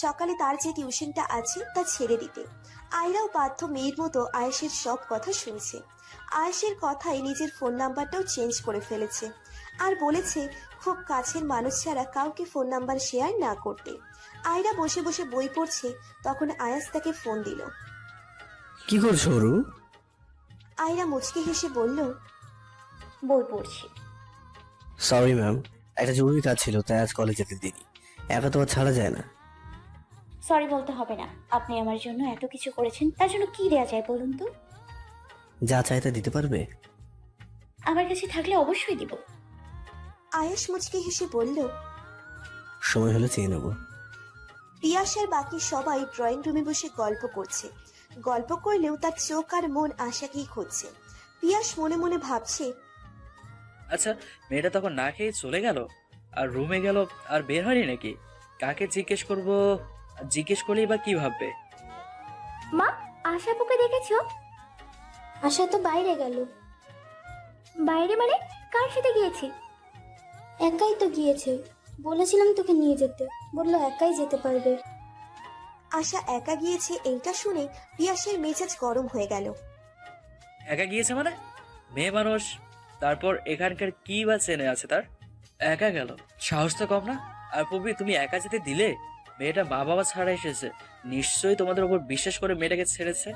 সকালে তার যে টিউশনটা আছে তা ছেড়ে দিতে। আয়রাও বাধ্য মেয়ের মতো আয়েশের সব কথা শুনছে। আয়েশের কথায় নিজের ফোন নাম্বারটাও চেঞ্জ করে ফেলেছে। আর বলেছে খুব কাছের মানুষ ছাড়া কাউকে ফোন নাম্বার শেয়ার না করতে। আয়রা বসে বসে বই পড়ছে তখন আয়াস তাকে ফোন দিল। কি করছ রু আয়রা মুচকি হেসে বলল বই পড়ছি। সরি ম্যাম একটা জরুরি কাজ ছিল তাই আজ কলেজ যেতে দিনি একা তো আর ছাড়া যায় না। সরি বলতে হবে না। আপনি আমার জন্য এত কিছু করেছেন তার জন্য কি দেয়া যায় বলুন তো? যা চাই তা দিতে পারবে? আমার কাছে থাকলে অবশ্যই দিব। আয়াস মুচকি হেসে বলল সময় হলে চেয়ে নেব। পিয়াস আর বাকি সবাই ড্রয়িং রুমে বসে গল্প করছে। গল্প করলেও তার চোখ আর মন আশাকেই খুঁজছে। পিয়াস মনে মনে ভাবছে আচ্ছা মেয়েটা তখন না খেয়ে চলে গেল? আর রুমে গেল আর বের হয়নি নাকি? কাকে জিজ্ঞেস করব? জিজ্ঞেস করলেই বা কি ভাববে? মা আশা পুকে দেখেছ? আশা তো বাইরে গেল। বাইরে মানে কার সাথে গিয়েছে? একাই তো গিয়েছে। বলেছিলাম তোকে নিয়ে যেতে। বলল একাই যেতে পারবে। আশা একা গিয়েছে এইটা শুনে পিয়াসের মেজাজ গরম হয়ে গেল। একা গিয়েছে মানে? মেয়ে মানুষ। তারপর এখানকার কি বা চেনে আছে তার? একা গেল। সাহস তো কম না। আর পবি তুমি একা যেতে দিলে? মেয়েটা মা বাবা ছাড়া এসেছে। নিশ্চয়ই তোমাদের উপর বিশ্বাস করে মেয়েটাকে ছেড়েছে।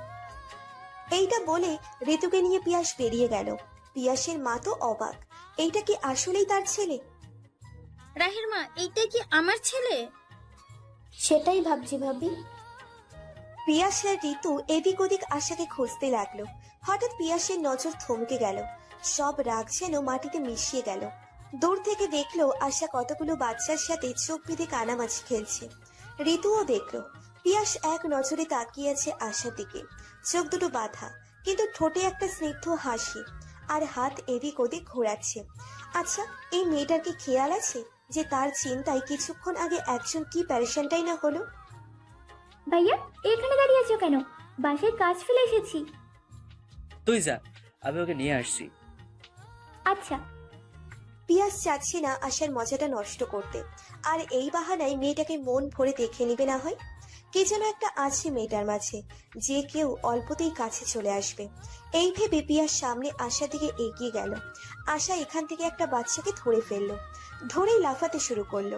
এইটা বলে ঋতুকে নিয়ে পিয়াস বেরিয়ে গেল। পিয়াসের মা তো অবাক। এইটা কি আসলেই তার ছেলে? রাহির মা এইটা কি আমার ছেলে? সেটাই ভাবছি ভাবি। পিয়াস আর ঋতু এদিক ওদিক আশাকে খুঁজতে লাগল। হঠাৎ পিয়াসের নজর থমকে গেল। সব রাগ যেন মাটিতে মিশিয়ে গেল। দূর থেকে দেখল আশা কতগুলো বাচ্চার সাথে চোখ বেঁধে কানামাছি খেলছে। ঋতুও দেখল পিয়াস এক নজরে তাকিয়ে আছে আশার দিকে। চোখ দুটো বাঁধা কিন্তু ঠোঁটে একটা স্নিগ্ধ হাসি আর হাত এদিক ওদিক ঘোরাচ্ছে। আচ্ছা এই মেয়েটার কি খেয়াল আছে যে তার চিন্তায় কিছুক্ষণ আগে একজন কি প্যারেশানটাই না হলো? ভাইয়া এখানে দাঁড়িয়ে আছো কেন? বাসের কাজ ফেলে এসেছি। তুই যা আমি ওকে নিয়ে আসছি। আচ্ছা। পিয়াস চাচ্ছে না আশার মজাটা নষ্ট করতে। আর এই বাহানায় মেয়েটাকে মন ভরে দেখে নিবে না হয়? কে যেন একটা আছে মেয়েটার মাঝে, যে কেউ অল্পতেই কাছে চলে আসবে। এই ভেবে পিয়াস সামনে আশার দিকে এগিয়ে গেল। আশা এখান থেকে একটা বাচ্চাকে ধরে ফেলল। ধরেই লাফাতে শুরু করল।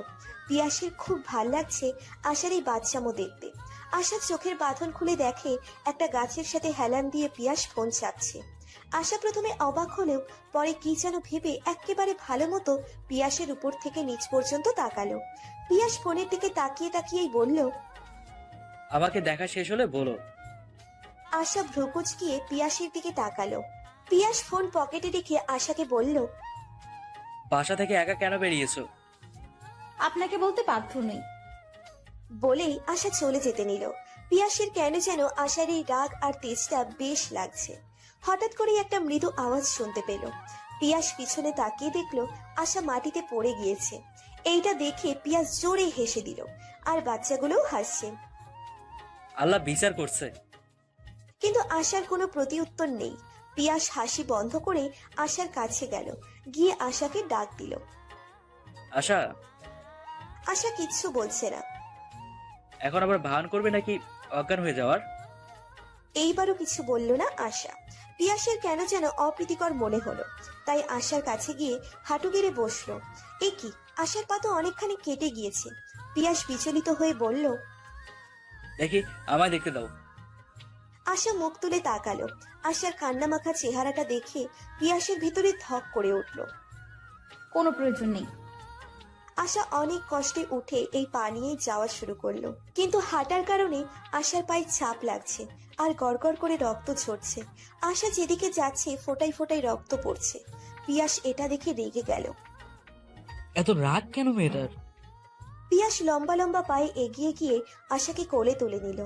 পিয়াসের খুব ভালো লাগছে আশার এই বাচ্চামো দেখতে। আশা চোখের বাঁধন খুলে দেখে একটা গাছের সাথে হেলান দিয়ে পিয়াস ফোন চাপছে। আশা প্রথমে অবাক হলেও পরে কি যেন ভেবে একেবারে ভালো মতো পিয়াসের উপর থেকে নিচ পর্যন্ত তাকালো। পিয়াস ফোনের দিকে তাকিয়ে তাকিয়েই বলল আমাকে দেখা শেষ হলে বলো। আশা ভ্রুকুচকিয়ে পিয়াসের দিকে তাকালো। পিয়াস ফোন পকেটে রেখে আশাকে বলল বাসা থেকে একা কেন বেরিয়েছো? আপনাকে বলতে বাধ্য নই। বলেই আশা চলে যেতে নিল। পিয়াসের কেন যেন আশার এই রাগ আর তেজটা বেশ লাগছে। হঠাৎ করেই একটা মৃদু আওয়াজ শুনতে পেল। পিয়াস পিছনে তাকিয়ে দেখল আশা মাটিতে পড়ে গিয়েছে। এইটা দেখে পিয়াস জোরে হেসে দিল আর বাচ্চাগুলোও হাসছে। আল্লাহ বিচার করছে। কিন্তু আশার কোনো প্রতিউত্তর নেই। পিয়াস হাসি বন্ধ করে আশার কাছে গেল গিয়ে আশাকে ডাক দিল। আশা? আশা কিচ্ছু বলছে না। এখন আবার ভান করবে নাকি অজ্ঞান হয়ে যাওয়ার? এইবারও কিছু বলল না আশা। পিয়াসের কেন যেন অপ্রীতিকর মনে হলো। তাই আশার কাছে গিয়ে হাঁটু গেড়ে বসল। এ কি? আশার পা তো অনেকখানি কেটে গিয়েছে। পিয়াস বিচলিত হয়ে বলল দেখি আমায় দেখতে দাও। আশা মুখ তুলে তাকালো। আশার কান্নামাখা চেহারাটা দেখে পিয়াসের ভিতরে ধক করে উঠল। কোনো প্রয়োজন নেই। আশা অনেক কষ্টে উঠে এই পা নিয়ে যাওয়া শুরু করল। কিন্তু হাঁটার কারণে আশার পায়ে চাপ লাগছে আর গড়গড় করে রক্ত ঝরছে। আশা যেদিকে যাচ্ছে ফোটাই ফোটাই রক্ত পড়ছে। পিয়াস এটা দেখে রেগে গেল। এত রাগ কেন মেয়েটার? পিয়াস লম্বা লম্বা পায়ে এগিয়ে গিয়ে আশাকে কোলে তুলে নিল।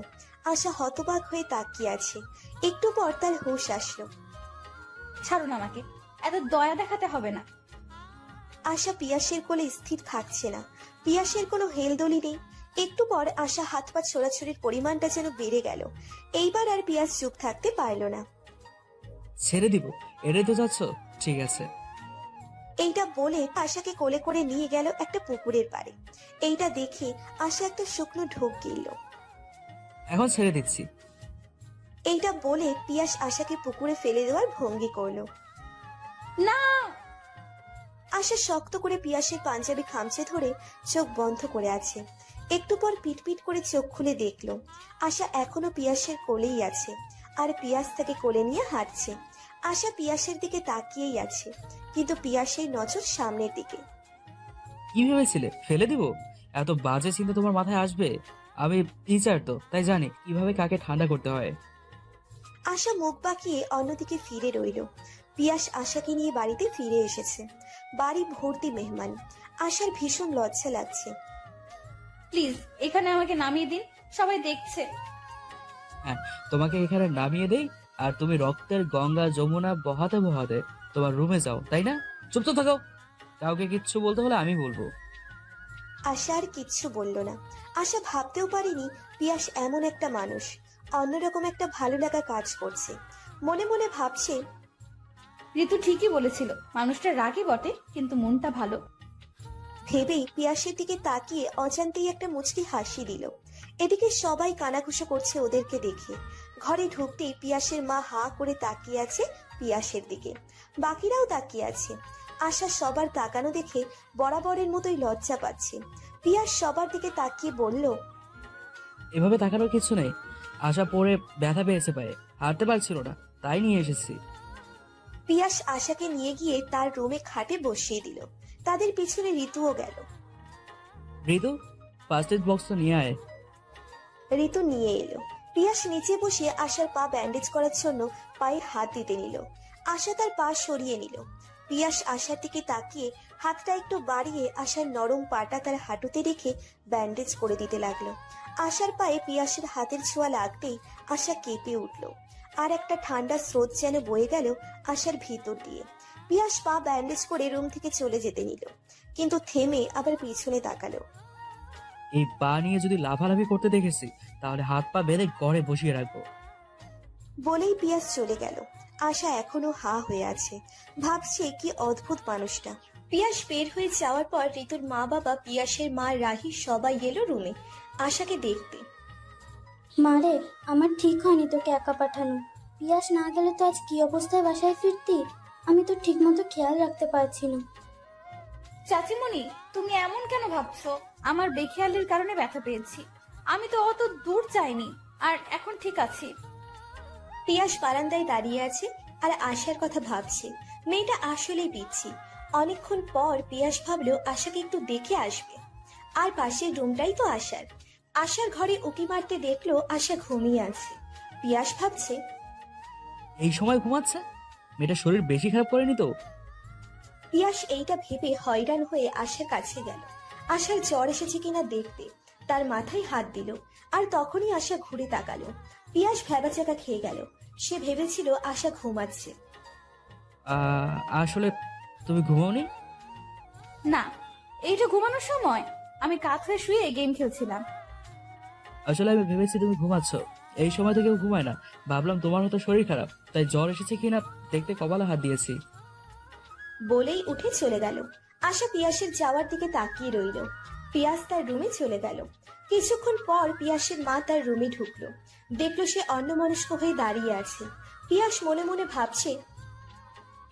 আশা হতবাক হয়ে তাকিয়ে আছে। একটু পর তার হুঁশ আসলো। ছাড়ুন আমাকে এত দয়া দেখাতে হবে না। আশা পিয়াসের কোলে স্থির থাকছে না। পিয়াসের কোনো হেলদোলি নেই। একটু পর আশা হাত পা ছোড়াছুড়ির পরিমাণটা যেন বেড়ে গেল। এইবার আর পিয়াস চুপ থাকতে পারল না। ছেড়ে দিব। এড়ে তো যাচ্ছ? ঠিক আছে। এইটা বলে আশাকে কোলে করে নিয়ে গেল একটা পুকুরের পাড়ে। এইটা দেখে আশা একটা শুকনো ঢোক গিলল। এখন ছেড়ে দিচ্ছি। এইটা বলে পিয়াস আশাকে পুকুরে ফেলে দেওয়ার ভঙ্গি করল। না! আশা শক্ত করে পিয়াসের পাঞ্জাবি খামচে ধরে চোখ বন্ধ করে আছে। একটু পর পিটপিট করে চোখ খুলে দেখল। আশা এখনও পিয়াসের কোলেই আছে। আর পিয়াস তাকে কোলে নিয়ে হাঁটছে। আশা পিয়াসের দিকে তাকিয়েই আছে। কিন্তু পিয়াসের নজর সামনের দিকে। কি ভেবেছিলে? ফেলে দিব? এত বাজে চিন্তা তোমার মাথায় আসবে? আমি টিচার তো তাই জানি কীভাবে কাকে ঠান্ডা করতে হয়। আশা মুখ বাঁকিয়ে অন্যদিকে ফিরে রইল। পিয়াস আশাকে নিয়ে বাড়িতে ফিরে এসেছে। বাড়ি ভর্তি মেহমান। আশার ভীষণ লজ্জা লাগছে। প্লিজ এখানে আমাকে নামিয়ে দিন সবাই দেখছে। তোমাকে এখানে নামিয়ে দেই আর তুমি রক্তের গঙ্গা যমুনা বহাতে বহাতে তোমার রুমে যাও তাই না? চুপ তো থাকো। কাউকে কিচ্ছু বলতে হলে আমি বলব। আশা আর কিচ্ছু বলল না। আশা ভাবতেও পারেনি পিয়াস এমন একটা মানুষ। অন্যরকম একটা ভালো লাগা কাজ করছে। মনে মনে ভাবছে ঋতু ঠিকই বলেছিল মানুষটা রাগই বটে কিন্তু মনটা ভালো। ভেবেই পিয়াসের দিকে তাকিয়ে অজান্তেই একটা মুচকি হাসি দিল। এদিকে সবাই কানাঘুষো করছে ওদেরকে দেখে। ঘরে ঢুকতেই পিয়াসের মা হা করে তাকিয়ে আছে পিয়াসের দিকে। বাকিরাও তাকিয়ে আছে। আশা সবার তাকানো দেখে বরাবরের মতোই লজ্জা পাচ্ছে। পিয়াস সবার দিকে তাকিয়ে বলল এভাবে তাকানোর কিছু নেই। আশা পরে ব্যথা পেয়েছে পায়ে। হাঁটতে পারছিল না তাই নিয়ে এসেছি। পিয়াস আশাকে নিয়ে গিয়ে তার রুমে খাটে বসিয়ে দিল। তাদের পিছনে ঋতুও গেল। ঋতু ফার্স্ট এড বক্স তো নিয়ে আয়। ঋতু নিয়ে এলো। পিয়াস নিচে বসে আশার পা ব্যান্ডেজ করার জন্য পায়ে হাত দিতে নিল। আশা তার পা সরিয়ে নিল। পিয়াস আশার দিকে তাকিয়ে হাতটা একটু বাড়িয়ে আশার নরম পাটা তার হাঁটুতে রেখে ব্যান্ডেজ করে দিতে লাগল। আশার পায়ে পিয়াসের হাতের ছোঁয়া লাগতেই আশা কেঁপে উঠল। আর একটা ঠান্ডা স্রোত যেন বয়ে গেল আশার ভিতর দিয়ে। পিয়াস পা ব্যান্ডেজ করে রুম থেকে চলে যেতে নিল। কিন্তু থেমে আবার পিছনে তাকালো। এই পা নিয়ে যদি লাফালাফি করতে দেখেছি তাহলে হাত পা বেঁধে গড়ে বসিয়ে রাখব। বলেই পিয়াস চলে গেল। আশা এখনও হা হয়ে আছে। ভাবছে কি অদ্ভুত মানুষটা। পিয়াস বের হয়ে যাওয়ার পর ঋতুর মা বাবা পিয়াসের মা রাহি সবাই এলো রুমে আশাকে দেখতে। মারে আমার ঠিক হয়নি তোকে একা পাঠানো। পিয়াস না গেলে তো আজ কি অবস্থায় বাসায় ফিরতি? আমি তো ঠিক মতো খেয়াল রাখতে পারছি না। চাচিমণি তুমি এমন কেন ভাবছ? আমার বেখেয়ালির কারণে ব্যথা পেয়েছি। আমি তো অত দূর যাইনি আর এখন ঠিক আছি। পিয়াস বারান্দায় দাঁড়িয়ে আছে আর আশার কথা ভাবছে। মেয়েটা আসলেই পিচ্ছি। অনেকক্ষণ পর পিয়াস ভাবলো আশাকে একটু দেখে আসবে। আর পাশের রুমটাই তো আশার। আশার ঘরে উকি মারতে দেখল আশা ঘুমিয়ে আছে। পিয়াস ভাবছে এই সময় ঘুমাচ্ছে? মেয়েটা শরীর বেশি খারাপ করেনি তো? পিয়াস এইটা ভেবে হয়রান হয়ে আশার কাছে গেল। আশার জ্বর এসেছে কিনা দেখতে। তার মাথায় হাত দিল আর তখনই আশা ঘুরে তাকালো। পিয়াস ভেবাচাকা খেয়ে গেল। সে ভেবেছিল আশা ঘুমাচ্ছে। আহ, আসলে তুমি ঘুমাওনি? না এইটা ঘুমানোর সময় আমি কাত হয়ে শুয়ে গেম খেলছিলাম। আসলে আমি ভেবেছি তুমি ঘুমাচ্ছ। এই সময় তো কেউ ঘুমায় না। ভাবলাম তোমার হয়তো শরীর খারাপ তাই জ্বর এসেছে কিনা দেখতে কপালে হাত দিয়েছি। বলেই উঠে চলে গেল। আশা পিয়াসের যাওয়ার দিকে তাকিয়ে রইল। পিয়াস তার রুমে চলে গেল। কিছুক্ষণ পর পিয়াসের মা তার রুমে ঢুকলো। দেখল সে অন্যমনস্ক হয়ে দাঁড়িয়ে আছে। পিয়াস মনে মনে ভাবছে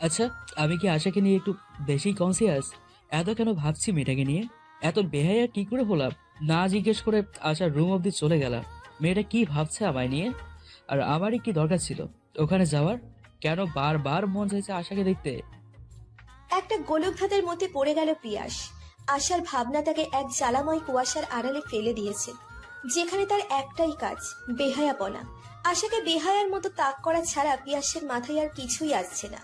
আচ্ছা আমি কি আশাকে নিয়ে একটু বেশি কনসিয়াস এত কেন ভাবছি মেয়েটাকে নিয়ে? এত বেহাইয়া কি করে হলাম? না জিজ্ঞেস করে আশার রুম অব্দি চলে গেলাম। মেয়েটা কি ভাবছে আমায় নিয়ে? আর আমারই কি দরকার ছিল? ওখানে যাওয়ার? কেন বারবার মন চাইছে আশাকে দেখতে? একটা গোলকধাতের মধ্যে পড়ে গেল পিয়াস আশার ভাবনা তাকে এক জ্বালাময় কুয়াশার আড়ালে ফেলে দিয়েছে। যেখানে তার একটাই কাজ, বেহায়াপনা। আশাকে বেহায়ার মতো তাক করা ছাড়া পিয়াসের মাথায় আর কিছুই আসছে না।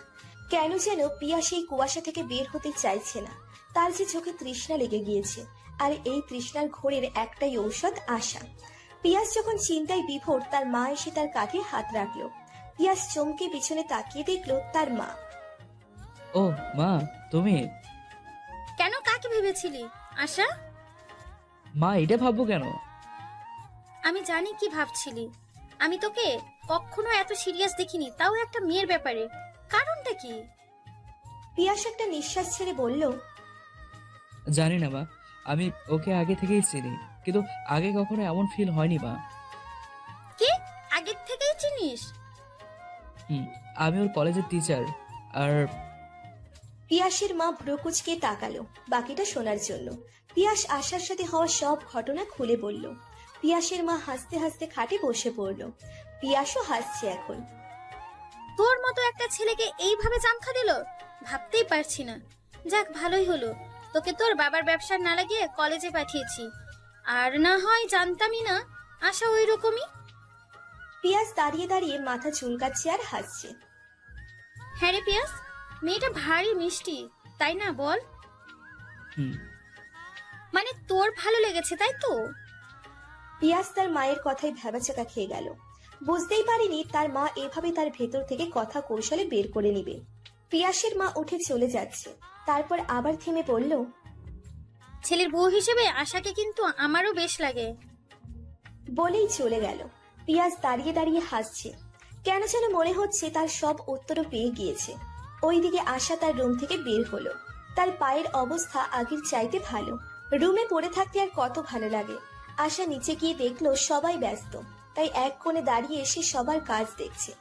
কেন যেন পিয়াস এই কুয়াশা থেকে বের হতে চাইছে না। তার যে চোখে তৃষ্ণা লেগে গিয়েছে। আর এই তৃষ্ণার ঘোরের একটাই ঔষধ আশা। পিয়াস যখন চিন্তায় বিভোর তার মা এসে তার কাঁধে হাত রাখল। পিয়াস চমকে পিছনে তাকিয়ে দেখল তার মা। ও মা তুমি? কেন কাকে ভেবেছিলি আশা? মা এটা ভাববো কেন? আমি জানি কি ভাবছিলি। আমি তোকে কখনো এত সিরিয়াস দেখিনি তাও একটা মেয়ের ব্যাপারে। কারণটা কি? পিয়াস একটা নিঃশ্বাস ছেড়ে বলল জানি না মা। আমি ওকে আগে থেকেই চিনি কিন্তু আগে কখনো এমন ফিল হয়নি মা। কি? আগের থেকেই চিনিস? হুম আমি ওর কলেজের টিচার আর পিয়াসের মা ভ্রকুচকে তাকালো বাকিটা শোনার জন্য। পিয়াস আশার সাথে হওয়া সব ঘটনা খুলে বলল। পিয়াসের মা হাসতে হাসতে খাটে বসে পড়ল। পিয়াসও হাসছে এখন। তোর মতো একটা ছেলেকে এইভাবে চামখা দিল? ভাবতেই পারছি না। যাক ভালোই হলো। তোকে তোর বাবার ব্যবসার না লাগিয়ে কলেজে পাঠিয়েছি। আর না হয় জানতামই না আশা ওই রকমই পিয়াস দাঁড়িয়ে দাঁড়িয়ে মাথা চুলকাচ্ছে আর হাসছে। হ্যাঁ রে পিয়াস মেয়েটা ভারী মিষ্টি তাই না বল? মানে তোর ভালো লেগেছে তাই তো? পিয়াস তার মায়ের কথায় ভেবাচাকা খেয়ে গেল। বুঝতেই পারিনি তার মা এভাবে তার ভেতর থেকে কথা কৌশলে বের করে নিবে। পিয়াসের মা উঠে চলে যাচ্ছে। তারপর আবার থেমে পড়ল ছেলের বউ হিসেবে আশাকে কিন্তু আমারও বেশ লাগে। বলেই চলে গেল। পিয়াস দাঁড়িয়ে দাঁড়িয়ে হাসছে। কেন যেন মনে হচ্ছে তার সব উত্তরও পেয়ে গিয়েছে। ওইদিকে আশা তার রুম থেকে বের হলো। তার পায়ের অবস্থা আগের চাইতে ভালো। রুমে পড়ে থাকতে আর কত ভালো লাগে। আশা নিচে গিয়ে দেখল সবাই ব্যস্ত। তাই এক কোণে দাঁড়িয়ে এসে সবার কাজ দেখছে।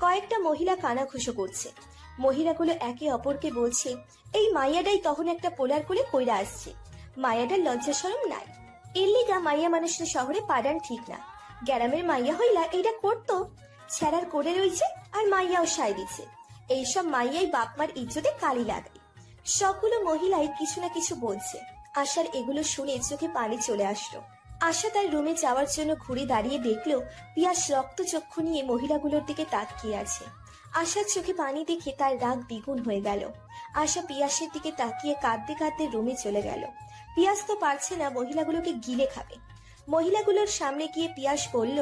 কয়েকটা মহিলা কানাঘুষো করছে। মহিলাগুলো একে অপরকে বলছে, এই মাইয়াটাই তখন একটা পোলার কোলে কইরা আসছে। মায়াটার লজ্জা সরম নাই। এর লিগা মাইয়া মানুষের শহরে পাড়ান ঠিক না। গ্যারামের মাইয়া হইলা এইটা করতো। ছেড়ার করে রইছে আর মাইয়াও সায় দিছে। এইসব মাইয়াই বাপমার ইজ্জতে কালি লাগায়। সবগুলো মহিলাই কিছু না কিছু বলছে। আশার এগুলো শুনে চোখে পানি চলে আসলো। আশা তার রুমে যাওয়ার জন্য ঘুরে দাঁড়িয়ে দেখল পিয়াস রক্ত চক্ষু নিয়ে মহিলাগুলোর দিকে তাকিয়ে আছে। আশার চোখে পানি দেখে তার রাগ দ্বিগুণ হয়ে গেল। আশা পিয়াসের দিকে তাকিয়ে কাঁদতে কাঁদতে রুমে চলে গেল। পিয়াস তো পারছে না মহিলাগুলোকে গিলে খাবে। মহিলাগুলোর সামনে গিয়ে পিয়াস বলল,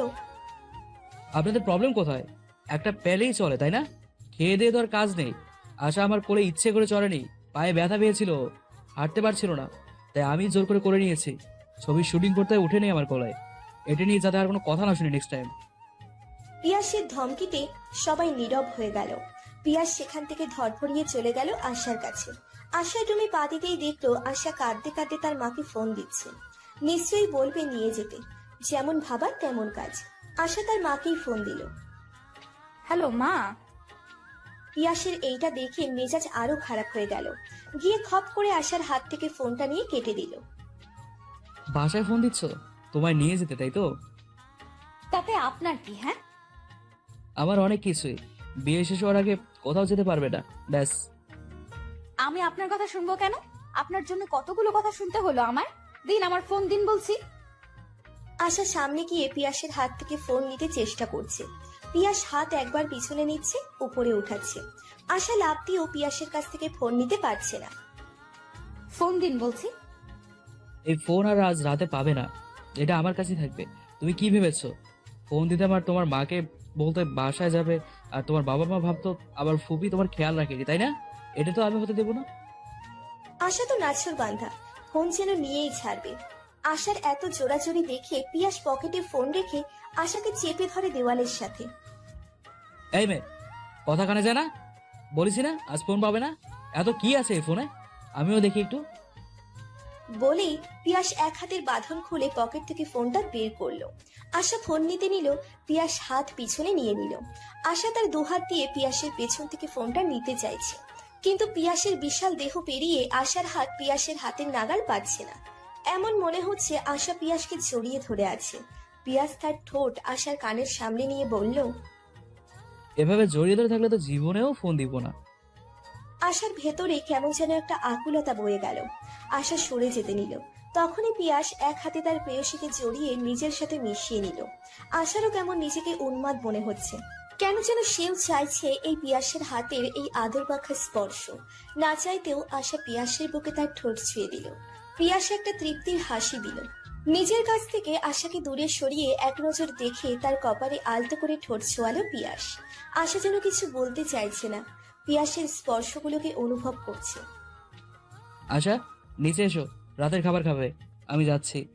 আপনাদের প্রবলেম কোথায়? একটা পেলেই চলে, তাই না? খেয়ে দিয়ে তো আর কাজ নেই। আশা আমার কোলে ইচ্ছে করে চলেনি পায়ে ব্যথা পেয়েছিল। হাঁটতে পারছিল না। তাই আমি জোর করে করে নিয়েছি। ছবির শুটিং করতে উঠে নেই আমার কোলায় এটা নিয়ে যাতে আর কোনো কথা না শুনি নেক্সট টাইম পিয়াসের ধমকিতে সবাই নীরব হয়ে গেল। পিয়াস সেখান থেকে ধরফরিয়ে চলে গেল আশার কাছে। আশার রুমে পা দিতেই দেখল আশা কাঁদতে কাঁদতে তার মাকে ফোন দিচ্ছে। নিশ্চয়ই বলবে নিয়ে যেতে। যেমন ভাবার তেমন কাজ। আশা তার মাকেই ফোন দিল। হ্যালো মা। পিয়াসের এইটা দেখে মেজাজ আরও খারাপ হয়ে গেল। গিয়ে খপ করে আশার হাত থেকে ফোনটা নিয়ে কেটে দিল। বাসায় ফোন দিচ্ছ? তোমায় নিয়ে যেতে তাই তো? তাতে আপনার কি হ্যাঁ? আমার অনেক কিছুই। বিয়ে শেষ হওয়ার আগে কোথাও যেতে পারবে না। ব্যাস। আমি আপনার কথা শুনব কেন? আপনার জন্য কতগুলো কথা শুনতে হলো আমার? দিন আমার ফোন দিন বলছি। আশা সামনে গিয়ে পিয়াসের হাত থেকে ফোন নিতে চেষ্টা করছে। পিয়াস হাত একবার পিছনে নিচ্ছে উপরে উঠাচ্ছে। আশা লাভ দিয়েও পিয়াসের কাছ থেকে ফোন নিতে পারছে না। ফোন দিন বলছি। এই ফোন আর আজ রাতে পাবে না। এটা আমার কাছে থাকবে। তুমি কি ভেবেছো? ফোন দিতে আমার তোমার মাকে বলতে বাসায় যাবে আর তোমার বাবা মা ভাবতো আবার ফুপি তোমার খেয়াল রাখেনি তাই না? এটা তো আমি হতে দেবো না। আশা তো নাছর বান্ধা ফোন যেন নিয়েই ছাড়বে। আশার এত জোরাজোরি দেখে পিয়াস পকেটে ফোন রেখে আশাকে চেপে ধরে দেওয়ালের সাথে। এই মেয়ে কথা কানে যায় না? বলিস না আজ ফোন পাবে না? এত কি আছে এই ফোনে? আমিও দেখি একটু। বলেই পিয়াস এক হাতের বাঁধন খুলে পকেট থেকে ফোনটা বের করল। আশা ফোন নিতে নিল, পিয়াস হাত পিছনে নিয়ে নিল। আশা তার দুহাত দিয়ে পিয়াসের পেছন থেকে ফোনটা নিতে চাইছে। কিন্তু পিয়াসের বিশাল দেহ পেরিয়ে আশার হাত পিয়াসের হাতের নাগাল পাচ্ছে না। এমন মনে হচ্ছে আশা পিয়াসকে জড়িয়ে ধরে আছে। পিয়াস তার ঠোঁট আশার কানের সামনে নিয়ে বলল, এভাবে জড়িয়ে ধরে থাকলে তো জীবনেও ফোন দিব না। আশার ভেতরে কেমন যেন একটা আকুলতা বয়ে গেল। আশা সরে যেতে নিল। তখনই পিয়াস এক হাতে তার প্রেয়সীকে জড়িয়ে নিজের সাথে মিশিয়ে নিল। আশারও কেমন নিজেকে উন্মাদ মনে হচ্ছে। কেন যেন সেও চাইছে এই পিয়াসের হাতের এই আদর পাখা স্পর্শ। না চাইতেও আশা পিয়াসের বুকে তার ঠোঁট ছুঁয়ে দিল। পিয়াস একটা তৃপ্তির হাসি দিল। নিজের কাছ থেকে আশাকে দূরে সরিয়ে এক নজর দেখে তার কপালে আলতো করে ঠোঁট ছোয়ালো পিয়াস। আশা যেন কিছু বলতে চাইছে না। পিয়াসের স্পর্শগুলোকে অনুভব করছে। আশা নিচে এসো রাতের খাবার খাবে আমি যাচ্ছি।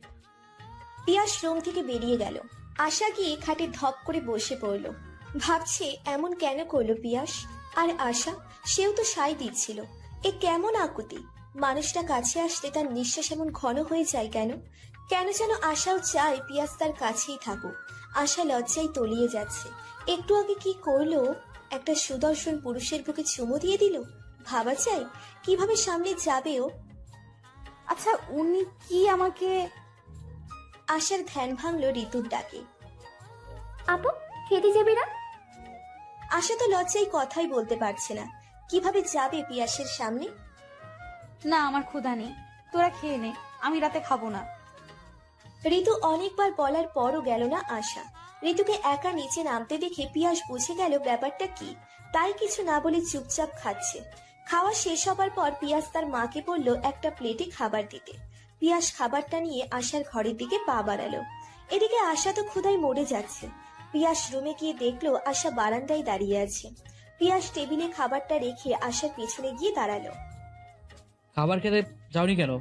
পিয়াস রুম থেকে বেরিয়ে গেল। আশা গিয়ে খাটে ধপ করে বসে পড়ল। ভাবছে এমন কেন করল পিয়াস? আর আশা সেও তো সাই দিচ্ছিল। এ কেমন আকুতি? মানুষটা কাছে আসলে তার নিঃশ্বাস এমন ঘন হয়ে যায় কেন? কেন যেন আশাও চায় পিয়াস তার কাছেই থাকুক? আশা লজ্জায় তলিয়ে যাচ্ছে। একটু আগে কি করল? একটা সুদর্শন পুরুষের বুকে চুমো দিয়ে দিল? ভাবা চাই। কীভাবে সামনে যাবে ও? আচ্ছা উনি কি আমাকে আশার ধ্যান ভাঙলো ঋতুর ডাকে। আপু খেতে যাবে না? আশা তো লজ্জায় কথাই বলতে পারছে না। কীভাবে যাবে পিয়াসের সামনে? না আমার ক্ষুধা নেই। তোরা খেয়ে নে আমি রাতে খাব না। ঋতু অনেকবার বলার পরও গেল না আশা। ঋতুকে একা নিচে নামতে দেখে পিয়াস বুঝে গেল ব্যাপারটা কি। তাই কিছু না বলে চুপচাপ খাচ্ছে। খাওয়া শেষ হবার পর পিয়াস তার মাকে বলল একটা প্লেটে খাবার দিতে। পিয়াস খাবারটা নিয়ে আশার ঘরের দিকে পা বাড়ালো। এদিকে আশা তো ক্ষুধায় মরে যাচ্ছে। পিয়াস রুমে গিয়ে দেখল আশা বারান্দায় দাঁড়িয়ে আছে। পিয়াস টেবিলে খাবারটা রেখে আশার পেছনে গিয়ে দাঁড়াল। খাবার খেতে যাওনি কেন?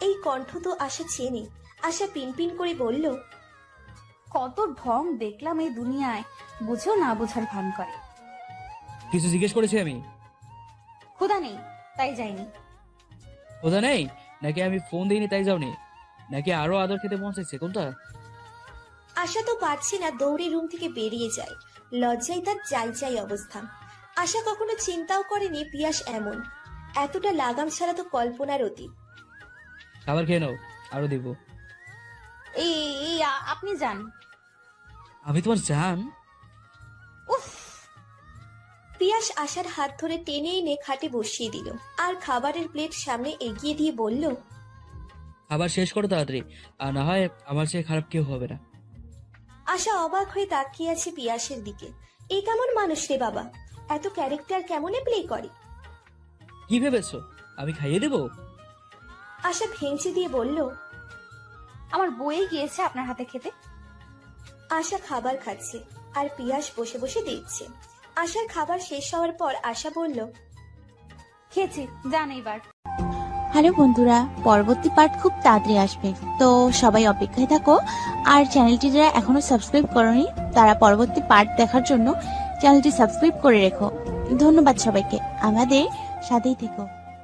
এই কণ্ঠ তো আশা চেনে। আশা পিনপিন করে বলল কত ঢং দেখলাম এই দুনিয়ায় বুঝেও না বোঝার ভান করে। কিছু জিজ্ঞেস করেছি আমি? ক্ষুধা নেই তাই যাইনি। ওদা নেই? নাকি আমি ফোন দিইনি তাই যাওনি? নাকি আরও আদর খেতে মন চাইছে কোনটা? আশা তো পারছে না দৌড়ে রুম থেকে বেরিয়ে যায়। লজ্জায় তার চাই চাই অবস্থা। আশা কখনো চিন্তাও করেনি পিয়াস এমন। এতটা লাগাম ছাড়া তো কল্পনার অতীত। খাবার খেয়ে নাও আরও দিব। এই এই আ- আপনি যান। আমি তোমার জান। উফ। পিয়াস আশার হাত ধরে টেনে এনে খাটে বসিয়ে দিল আর খাবারের প্লেট সামনে এগিয়ে দিয়ে বলল খাবার শেষ করো তাড়াতাড়ি আর না হয় আমার চেয়ে খারাপ কেউ হবে না। আশা অবাক হয়ে তাকিয়ে আছে পিয়াসের দিকে। এই কেমন মানুষ রে বাবা? এত ক্যারেক্টার কেমনে প্লে করে? কি ভেবেছো? আমি খাইয়ে দেবো? আশা ভেঙচি দিয়ে বলল আমার বয়ে গিয়েছে আপনার হাতে খেতে। আশা খাবার খাচ্ছে আর পিয়াস বসে বসে দিচ্ছে আশার খাবার শেষ হওয়ার পর আশা বলল খেয়েছি যান এইবার। হ্যালো বন্ধুরা পরবর্তী পার্ট খুব তাড়াতাড়ি আসবে। তো সবাই অপেক্ষায় থাকো আর চ্যানেলটি যারা এখনও সাবস্ক্রাইব করনি তারা পরবর্তী পার্ট দেখার জন্য চ্যানেলটি সাবস্ক্রাইব করে রেখো। ধন্যবাদ সবাইকে আমাদের সাথেই থেকো।